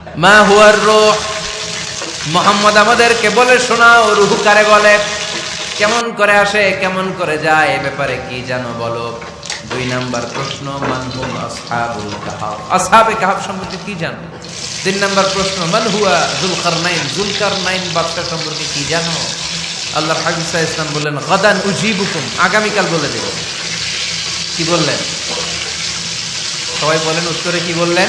মা হুয়ার রূহ। মোহাম্মদ আমাদেরকে বলে শোনাও, রুহু কারে বলে? কেমন করে আসে, কেমন করে যায়, এ ব্যাপারে কি জানো বলো। দুই নাম্বার প্রশ্ন মানহুম আসহাবুল কাহাফ আসহাবে কাহাফ সম্পর্কে কি জানো? তিন নাম্বার প্রশ্ন, মান হুয়া জুলকারনাইন? জুলকারনাইন বাদশা সম্পর্কে কি জানো? আল্লাহর হাবিব সাহেব ইসলাম বললেন, গদান উজিবুকুম। আগামীকাল বলে দেব। কি বললেন? সবাই বলেন, উত্তরে কি বললেন?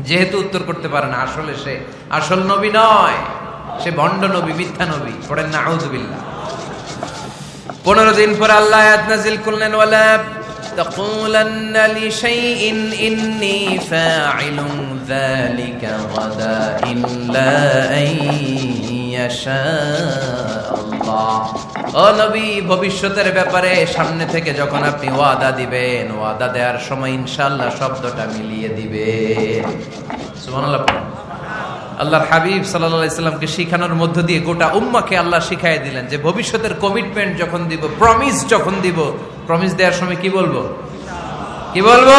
যেহেতু উত্তর করতে পারে না আসলে সে আসল নবী নয় সে ভণ্ড নবী মিথ্যা নবী পড়েন না আউজুবিল্লাহ পনেরো দিন পর আল্লাহ আয়াত নাজিল করলেন ওয়ালা تقولن لشيء إني فاعل ذلك غدا إلا أن يشاء الله ও নবী ভবিষ্যতের ব্যাপারে সামনে থেকে যখন আপনি ওয়াদা দিবেন ওয়াদা দেওয়ার সময় ইনশাআল্লাহ শব্দটা মিলিয়ে দিবেন সুবহানাল্লাহ। আল্লাহর হাবিব সাল্লাল্লাহু ইসলামকে শিখানোর মধ্য দিয়ে গোটা উম্মাকে আল্লাহ শিখাই দিলেন যে ভবিষ্যতের কমিটমেন্ট যখন দিব প্রমিস যখন দিব প্রমিস দেওয়ার সময় কি বলব? কি বলব?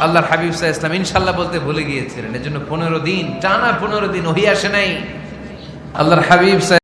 আল্লাহর হাবিব সাহা ইসলাম ইনশাল্লাহ বলতে ভুলে গিয়েছিলেন। এজন্য পনেরো দিন, টানা পনেরো দিন ওহি আসে নাই। আল্লাহর হাবিব সাহেব